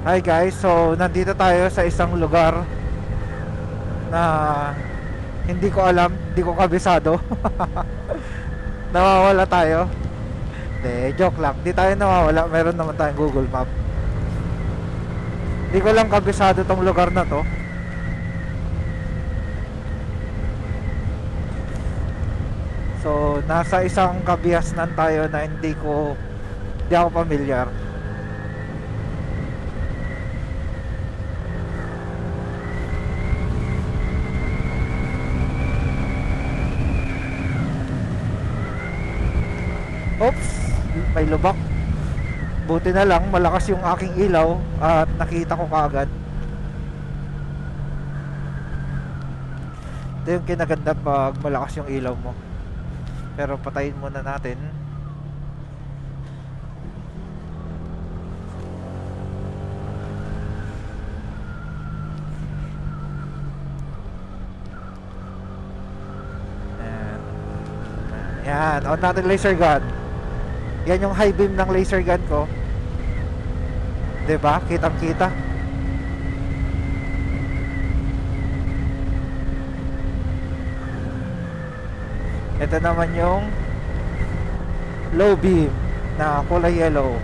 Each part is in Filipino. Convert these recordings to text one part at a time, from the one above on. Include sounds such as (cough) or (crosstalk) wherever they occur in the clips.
Hi guys, so nandito tayo sa isang lugar na hindi ko alam, hindi ko kabisado. (laughs) nawawala tayo. Hindi, joke lang. Hindi tayo nawawala. Meron naman tayong Google Map. Hindi ko lang kabisado tong lugar na to. So, nasa isang kabiasnan tayo na hindi ko hindi ako familiar. Oops, may lubak. Buti na lang malakas yung aking ilaw at nakita ko kaagad. Ito yung kinaganda pag malakas yung ilaw mo. Pero patayin muna natin. Yan, on natin laser gun. Yan yung high beam ng laser gun ko. 'Di ba? Kitang-kita. Ito naman yung low beam na kulay yellow.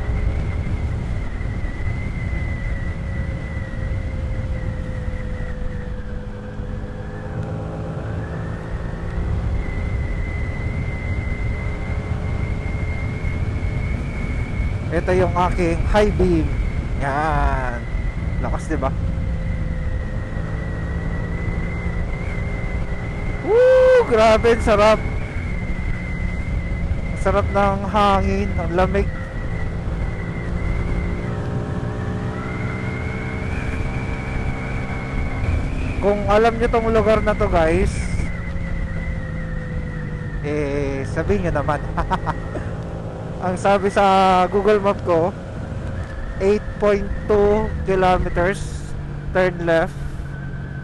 Ito yung aking high beam. Yan. Lakas 'di ba? Woo! Grabe, sarap. Sarap ng hangin, ang lamig. Kung alam nyo tong lugar na to guys, eh, sabihin nyo naman. (laughs) ang sabi sa Google Map ko, 8.2 kilometers turn left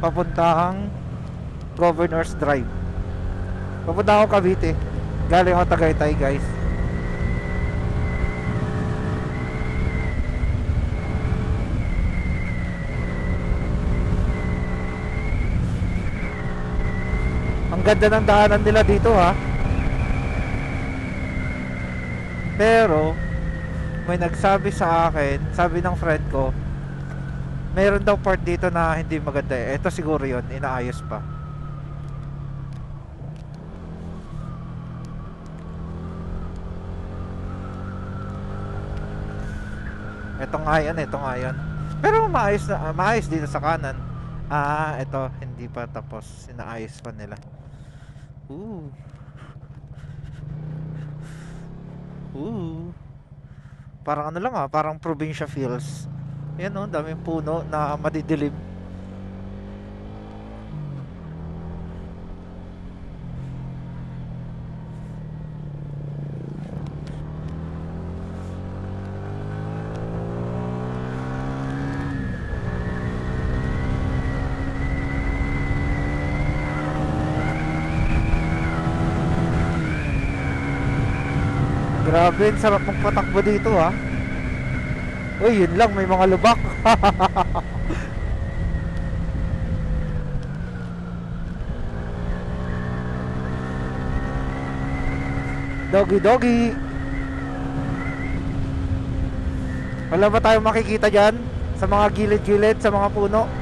papuntang Governor's Drive. Papunta ako Cavite. Galing ako Tagaytay, guys. Ang ganda ng daanan nila dito, ha. Pero may nagsabi sa akin, sabi ng friend ko, meron daw part dito na hindi maganda. eh. Ito siguro 'yon, inaayos pa. Ito nga yan, ito nga yan. Pero maayos na, ah, maayos dito sa kanan. Ah, ito, hindi pa tapos. Inaayos pa nila. Ooh. Parang ano lang ah, parang probinsya feels. Yan oh, daming puno na madidilim. Grabe, sarap mong patakbo dito ha. Uy, yun lang, may mga lubak. (laughs) doggy doggy. Wala ba tayong makikita dyan? Sa mga gilid-gilid, sa mga puno?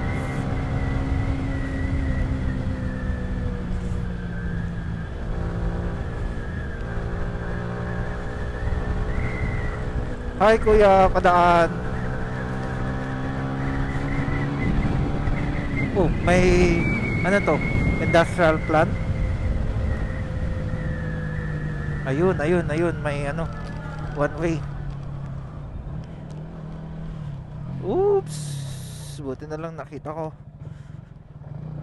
Hi kuya, padaan. Oh, may ano to? Industrial plant. Ayun, ayun, ayun, may ano, one way. Oops. Buti na lang nakita ko.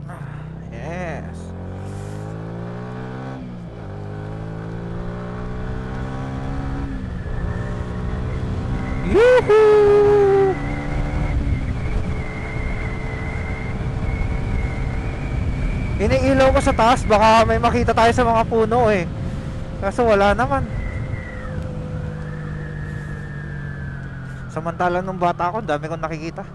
Ah, yes. Iniilaw ko sa taas baka may makita tayo sa mga puno eh. Kaso wala naman. Samantalang nung bata ako, dami kong nakikita.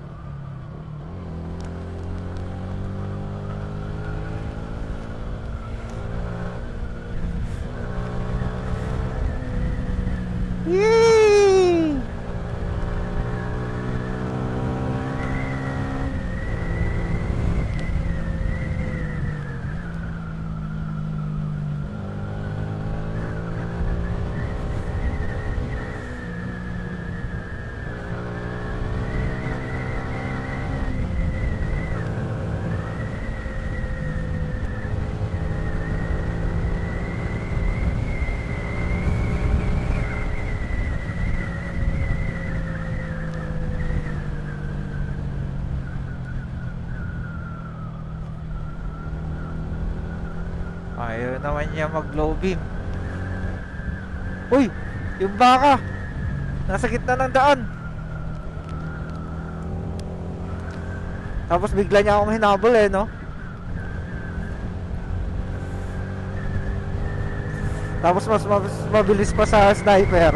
Yee! Naman niya mag low beam. Uy! Yung baka! Nasa gitna ng daan! Tapos bigla niya akong hinabol eh, no? Tapos mas mas mabilis pa sa sniper.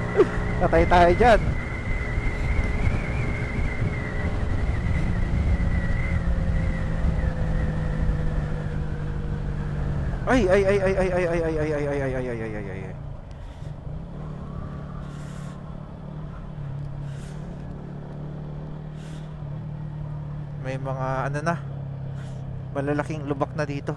(laughs) Patay tayo dyan. Ay ay ay ay ay ay ay ay ay ay ay ay ay ay ay ay ay May mga ano na malalaking lubak na dito.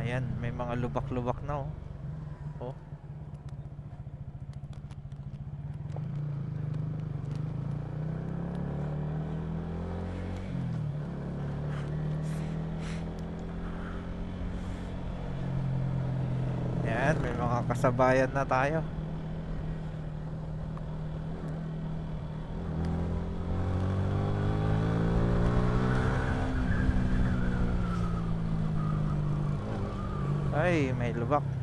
Ayan, may mga lubak-lubak na oh. Oh. Yan, may mga kasabayan na tayo. Ay, may lubak.